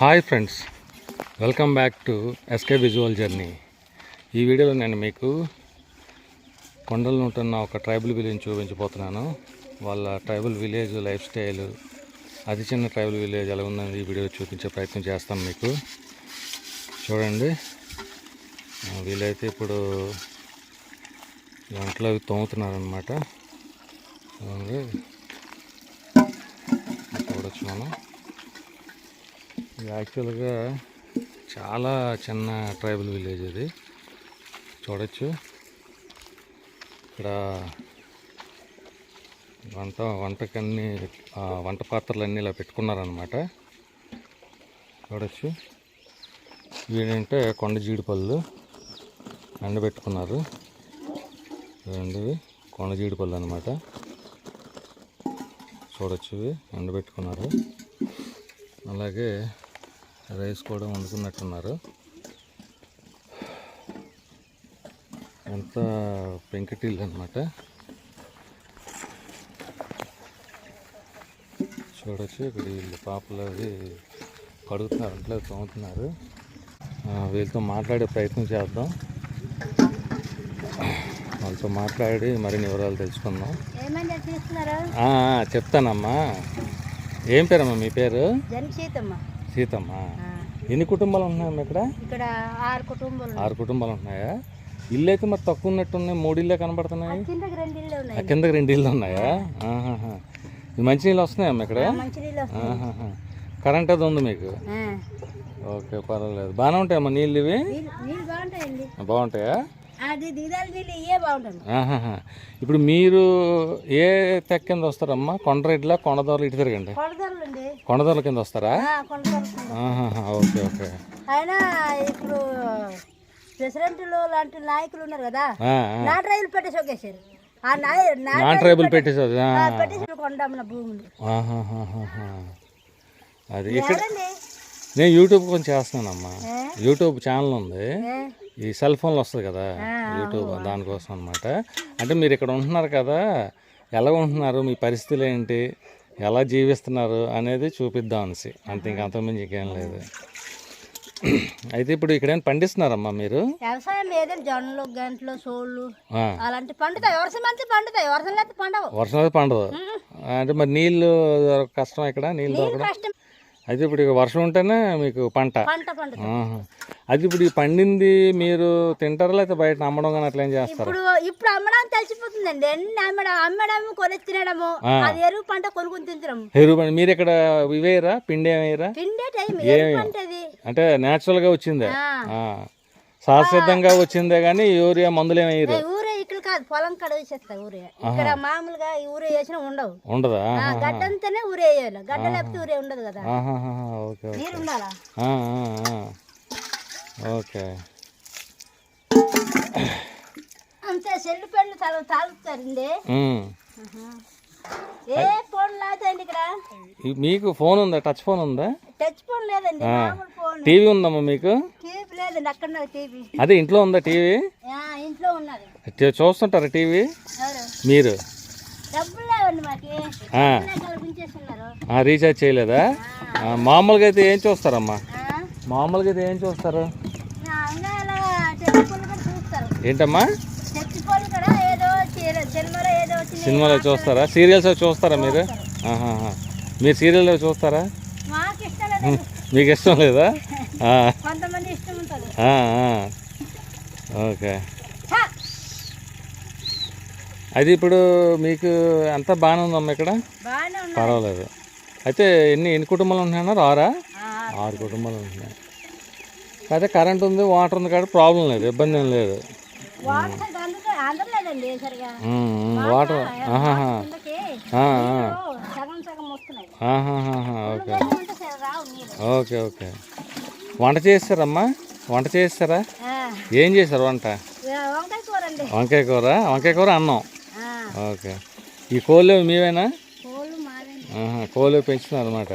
Hi friends welcome back to SK visual journey. ఈ వీడియోలో నేను మీకు కొండలు ఉంటున్న ఒక ట్రైబల్ విలేజ్ చూపించబోతున్నాను. వాళ్ళ ట్రైబల్ విలేజ్ లైఫ్ స్టైల్ అతి చిన్న ట్రైబల్ విలేజ్ ఎలా ఉందని ఈ వీడియోలో చూపించే ప్రయత్నం చేస్తాను మీకు. చూడండి వీలైతే వీళ్ళైతే ఇప్పుడు వంటలు అవి తోముతున్నారనమాట చూడొచ్చు మనం ఇది యాక్చువల్గా చాలా చిన్న ట్రైబల్ విలేజ్ ఇది. చూడొచ్చు. ఇక్కడ వంట వంటకన్నీ వంట పాత్రలన్నీ ఇలా పెట్టుకున్నారనమాట చూడొచ్చు. వీడంటే కొండ జీడిపళ్ళు ఎండబెట్టుకున్నారు చూడండి కొండ జీడిపళ్ళు అనమాట చూడొచ్చు ఇవి. ఎండబెట్టుకున్నారు అలాగే రైస్ కూడా వండుకున్నట్టున్నారు. ఎంత పెంకటిల్లు అనమాట చూడొచ్చు ఇక్కడ వీళ్ళు పాపలు అవి కడుగుతున్నారు అంటే తోముతున్నారు. వీళ్ళతో మాట్లాడే ప్రయత్నం చేద్దాం. వాళ్ళతో మాట్లాడి మరిన్ని వివరాలు తెలుసుకుందాం. చెప్తానమ్మా. ఏం పేరమ్మా మీ పేరు? జన్ సీతమ్మ. ఎన్ని కుటుంబాలు ఉంటున్నాయమ్మా ఇక్కడ? ఇక్కడ ఆరు కుటుంబాలు ఆరు కుటుంబాలు ఉంటున్నాయా ఇల్లు అయితే మరి తక్కువ ఉన్నట్టున్నాయి. మూడు ఇల్లే కనపడుతున్నాయి కిందకి రెండు ఇళ్ళు ఆ ఉన్నాయి కిందకి రెండు ఇల్లు ఉన్నాయా? ఆహాహా. ఈ మంచినీళ్ళు వస్తున్నాయమ్మా ఇక్కడ. కరెంట్ అది ఉంది మీకు? ఓకే పర్వాలేదు. బాగానే ఉంటాయమ్మా నీళ్ళు ఇవి? నీళ్ళు నీళ్ళు బాగుంటాయా? ఇప్పుడు మీరు ఏ తెక్క కింద వస్తారమ్మా కొండరెడ్ల కొండదోరలు ఇటు తిరగండి కొండదోరల కింద వస్తారా. ఓకే ఓకే అయినా ఇప్పుడు ప్రెసిడెంట్లు లాంటి నాయకులు ఉన్నారు కదా. నాటు రైలు పెట్టేసి ఒకేసారు నాన్ ట్రైబుల్. పెట్టేసి కొండమ్మ భూములు. అది ఇక్కడ నేను యూట్యూబ్ కొంచెం చేస్తున్నానమ్మా? యూట్యూబ్ ఛానల్ ఉంది? ఈ సెల్ ఫోన్లో వస్తుంది కదా యూట్యూబ్ దానికోసం అనమాట అంటే మీరు ఇక్కడ ఉంటున్నారు కదా ఎలా ఉంటున్నారు మీ పరిస్థితులు ఏంటి ఎలా జీవిస్తున్నారు అనేది చూపిద్దాం అనేసి. అంతే ఇంకా అంతకుమించి ఇంకేం లేదు. అయితే ఇప్పుడు ఇక్కడ ఏం పండిస్తున్నారమ్మా మీరు? వ్యవసాయం లేదండి జొన్నలు గంటలు సోళ్ళు అలాంటి పండుతాయి. వర్షం అంతే పండుతాయి. వర్షం లేకపోతే పండవు. వర్షం అయితే పండదు. అంటే మరి నీళ్ళు కష్టం ఇక్కడ? నీళ్ళు దొరకడం? అయితే ఇప్పుడు ఇక వర్షం ఉంటేనే మీకు పంట. పంట పండుతుంది. ఆహా. అది ఇప్పుడు ఈ పండింది మీరు తింటారా లేకపోతే బయట అమ్మడం కానీ అట్లా ఏం చేస్తారు? ఇప్పుడు ఇప్పుడు అమ్మడం తెలిసిపోతుందండి. ఎన్ని అమ్మడం అమ్మడం కొని తినడము అది ఎరువు పంట కొనుక్కొని తింటాం ఎరువు పండి మీరు ఇక్కడ ఇవేయరా? పిండి ఏమేయరా? పిండే టైం ఎరువు పంట అది. అంటే న్యాచురల్గా వచ్చిందే? ఆ. ఆ. సహసిద్ధంగా వచ్చిందే కానీ యూరియా మందులు ఏమయ్యారు ఏ ఊరే ఇక్కడ కాదు పొలం కడ వేసేస్తాయి ఊరే. ఇక్కడ మామూలుగా ఈ ఊరే వేసినా ఉండవు. ఉండదా? ఆ, గడ్డ అంతానే ఊరే వేయాలి. గడ్డ లేకపోతే ఊరే ఉండదు కదా. నీరు ఉండాలా. ఓకే. అంతే సెల్లు పెళ్ళు తల తాగుతారండి మీకు ఫోన్ ఉందా? టచ్ ఫోన్ ఉందా? టచ్ ఫోన్ లేదండి టీవీ ఉందమ్మా మీకు? టీవీ లేదండి అక్కడ ఉన్నది టీవీ. అదే ఇంట్లో ఉందా టీవీ? ఇంట్లో ఉన్నది. చూస్తుంటారా టీవీ? మీరు? రీఛార్జ్ చేయలేదా? మామూలుగా అయితే ఏం చూస్తారమ్మా? మామూలుగా అయితే ఏం చూస్తారు. ఏంటమ్మా చచ్చిపోలు కూడా ఏదో చీర- సినిమాలో ఏదో వచ్చింది సినిమాలో చూస్తారా? సీరియల్స్ చూస్తారా మీరు. మీరు సీరియల్ చూస్తారా? మాకు ఇష్టం లేదు. ఓకే! అది ఇప్పుడు మీకు అంతా బాగానే ఉందమ్మా ఇక్కడ? పర్వాలేదు. అయితే ఎన్ని ఎన్ని కుటుంబాలు ఉంటున్నాయన్నారు ఆరా? ఆ, ఆరు కుటుంబాలు ఉంటున్నాయి. అయితే కరెంట్ ఉంది వాటర్ ఉంది కాబట్టి ప్రాబ్లం లేదు ఇబ్బంది ఏం లేదు. వాటర్ సరిగా సగం సగం వస్తున్నాయి. ఓకే. Okay okay. వంట చేస్తారమ్మా? వంట చేస్తారా? ఏం చేశారు వంట? వంకాయ కూర వంకాయ కూర అన్నం. ఓకే. ఈ కోళ్ళు మీవేనా? కోళ్ళు పెంచుతున్నారు అనమాట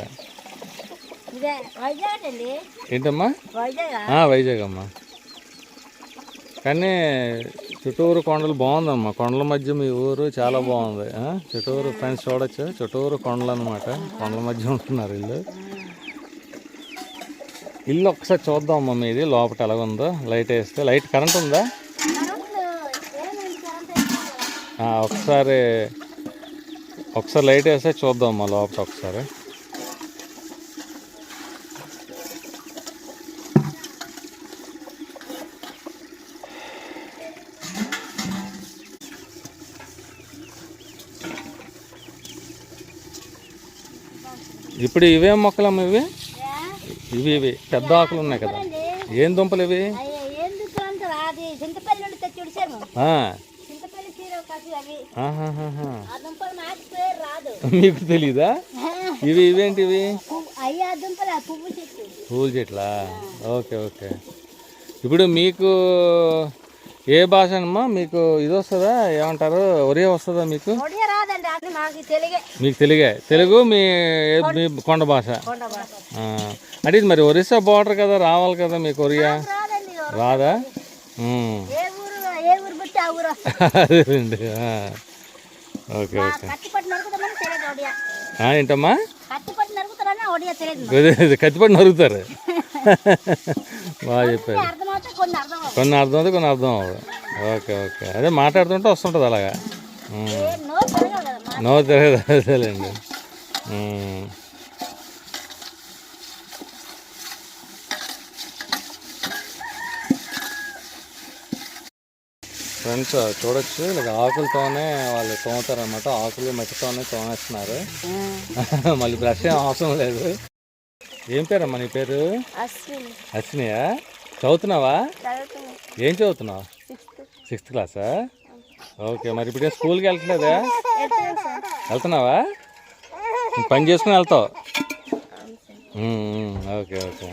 ఏంటమ్మా? వైజాగ్? అమ్మా కానీ చుట్టూరు కొండలు బాగుందమ్మా. కొండల మధ్య మీ ఊరు చాలా బాగుంది. చుట్టూరు ఫ్రెండ్స్ చూడొచ్చు. చుట్టూరు కొండలు అనమాట కొండల మధ్య ఉంటున్నారు ఇల్లు. ఇల్లు ఒకసారి చూద్దాం అమ్మ మీది. లోపల ఎలా ఉందో లైట్ వేస్తే. లైట్ కరెంట్ ఉందా? ఒకసారి ఒకసారి లైట్ వేస్తే చూద్దాం అమ్మ లోపల ఒకసారి. ఇప్పుడు ఇవేం మొక్కలమ్మ ఇవి? ఇవి ఇవి. పెద్ద ఆకులు ఉన్నాయి కదా. ఏం దుంపలు ఇవి? మీకు తెలీదా? ఇవి చెట్టు పూల చెట్లా. Okay okay. ఇప్పుడు మీకు ఏ భాష అమ్మా? మీకు ఇది వస్తుందా? ఏమంటారు? ఒరియా వస్తుందా మీకు? రాదండి అది మాకు తెలుగే. మీకు తెలుగే. తెలుగు మీ మీ కొండ భాష. అంటే ఇది మరి ఒరిస్సా బార్డర్ కదా రావాలి కదా మీకు ఒరియా? రాదండి రాదా. ఆ. Okay okay. ఏంటమ్మా? కత్తిపట్టి నరుగుతారు బాగా చెప్పారు. కొన్ని అర్థం అవుతుంది కొన్ని అర్థం అవ్వదు ఓకే ఓకే. అదే మాట్లాడుతుంటే వస్తుంటుంది అలాగా. నో ఉమ్. ఫ్రెండ్స్ చూడొచ్చు ఇలాగ ఆకులతోనే వాళ్ళు తోముతారనమాట ఆకులు మట్టితోనే తోమేస్తున్నారు. మళ్ళీ బ్రష్ ఏం అవసరం లేదు. ఏం పేరమ్మా నీ పేరు? అశ్విని. అశ్వినియా? చదువుతున్నావా? ఏం చదువుతున్నావు? సిక్స్త్ క్లాసా? ఓకే మరి ఇప్పుడు స్కూల్కి వెళ్తలేదా? వెళ్తున్నావా? పని చేసుకుని వెళ్తావు. Okay okay.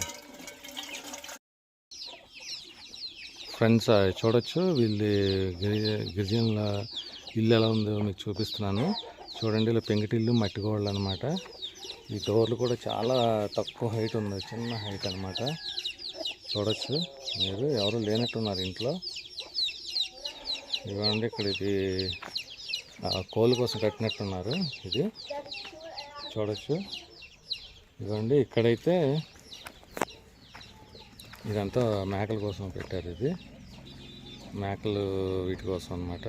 ఫ్రెండ్స్ చూడొచ్చు. వీళ్ళు గిరి గిరిజనుల ఇల్లు ఎలా ఉందో మీకు చూపిస్తున్నాను. చూడండి ఇలా పెంకటిల్లు మట్టి గోడలు అనమాట ఈ డోర్లు కూడా చాలా తక్కువ హైట్ ఉంది చిన్న హైట్ అనమాట చూడొచ్చు మీరు ఎవరు లేనట్టున్నారు ఇంట్లో. ఇవ్వండి ఇక్కడ ఇది కోళ్ళ కోసం కట్టినట్టున్నారు ఇది. చూడొచ్చు. ఇవ్వండి ఇక్కడైతే ఇదంతా మేకల కోసం పెట్టారు ఇది. మేకలు వీటి కోసం అనమాట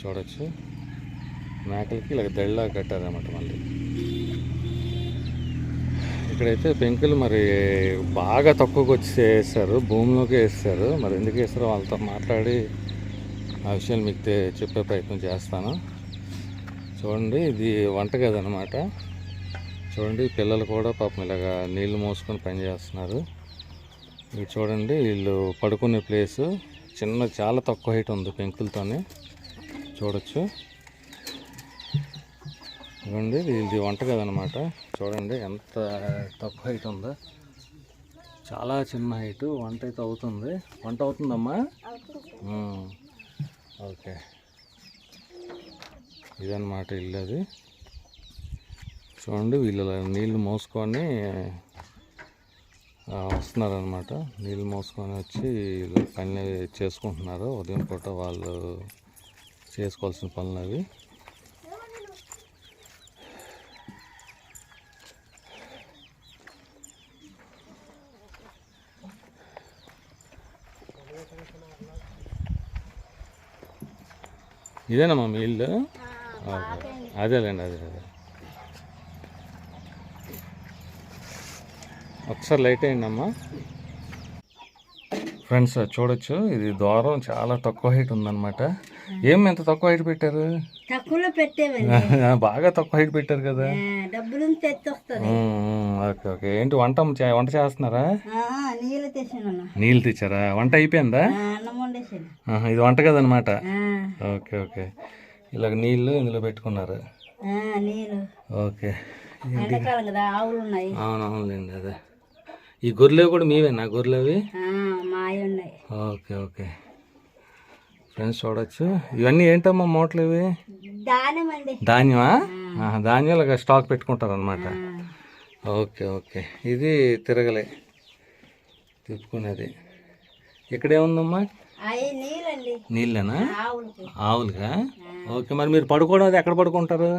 చూడొచ్చు. మేకలకి ఇలా దళ్ళ కట్టారన్నమాట మళ్ళీ. ఇక్కడైతే పెంకులు మరి బాగా తక్కువకి వచ్చి వేస్తారు భూమిలోకి వేస్తారు. మరి ఎందుకు వేస్తారో వాళ్ళతో మాట్లాడి ఆ విషయాలు మీకు చెప్పే ప్రయత్నం చేస్తాను. చూడండి ఇది వంటగది అనమాట చూడండి పిల్లలు కూడా పాపం ఇలాగా నీళ్ళు మోసుకొని పని చేస్తున్నారు. ఇది చూడండి వీళ్ళు పడుకునే ప్లేసు. చిన్న చాలా తక్కువ హైట్ ఉంది పెంకులతోనే. చూడొచ్చు. ఇవ్వండి ఇది వంటగది అనమాట చూడండి ఎంత తక్కువ హైట్ ఉందో. చాలా చిన్న హైట్ వంట అయితే అవుతుంది. వంట అవుతుందమ్మా. ఓకే. ఇదన్నమాట ఇల్లు అది. చూడండి వీళ్ళు నీళ్ళు మోసుకొని వస్తున్నారనమాట నీళ్ళు మోసుకొని వచ్చి వీళ్ళు పని చేసుకుంటున్నారు. ఉదయం పూట వాళ్ళు చేసుకోవాల్సిన పనులు అవి. ఇదేనమ్మా మీ ఇల్లు. అదేలేండి అదే అదే. ఒకసారి లైట్ అయ్యండి అమ్మా ఫ్రెండ్స్ చూడొచ్చు ఇది ద్వారం చాలా తక్కువ హైట్ ఉందన్నమాట. ఏం ఎంత తక్కువ హైట్ పెట్టారు? తక్కువలో బాగా తక్కువ హైట్ పెట్టారు కదా. డబ్బులు ఓకే ఓకే. ఏంటి వంట వంట చేస్తున్నారా? నీళ్ళు తెచ్చారా? వంట అయిపోయిందా? ఇది వంట కదనమాట ఓకే ఓకే. ఇలాగ నీళ్ళు ఇందులో పెట్టుకున్నారు? ఓకే. అవునవునులేండి అదే. ఈ గొర్రెలు కూడా మీవేనా గొర్రెలు ఓకే ఓకే. ఫ్రెండ్స్ చూడొచ్చు. ఇవన్నీ ఏంటమ్మా మూటలు ఇవి ధాన్యమా ఆహా, ధాన్యాలు స్టాక్ పెట్టుకుంటారు అనమాట ఓకే ఓకే. ఇది తిరగలే. తిప్పుకునేది ఇక్కడేముందమ్మా? నీళ్ళేనా? ఆవులుగా ఓకే మరి మీరు పడుకోవడం అది ఎక్కడ పడుకుంటారు?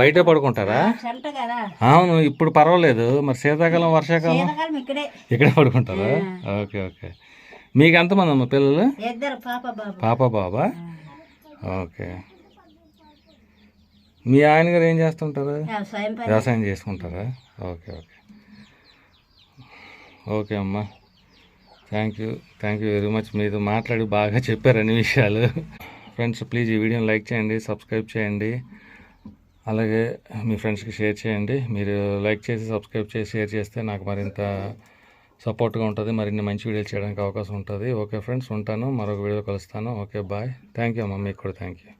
బయట పడుకుంటారా? అవును ఇప్పుడు పర్వాలేదు. మరి శీతాకాలం వర్షాకాలం? ఇక్కడే. పడుకుంటారా? Okay okay. మీకు ఎంతమంది అమ్మ పిల్లలు? పాప బాబు. ఓకే. మీ ఆయన గారు ఏం చేస్తుంటారు? వ్యవసాయం చేసుకుంటారా? Okay okay. ఓకే అమ్మా. Thank you thank you very much మీరు మాట్లాడి బాగా చెప్పారు అన్ని విషయాలు. ఫ్రెండ్స్ ప్లీజ్ ఈ వీడియోని లైక్ చేయండి సబ్స్క్రైబ్ చేయండి. అలాగే మీ ఫ్రెండ్స్కి షేర్ చేయండి. మీరు లైక్ చేసి సబ్స్క్రైబ్ చేసి షేర్ చేస్తే నాకు మరింత సపోర్ట్గా ఉంటుంది. మరిన్ని మంచి వీడియోలు చేయడానికి అవకాశం ఉంటుంది. ఓకే ఫ్రెండ్స్ ఉంటాను. మరొక వీడియో కలుస్తాను. ఓకే బాయ్ థ్యాంక్ యూ అమ్మ. మీకు కూడా థ్యాంక్ యూ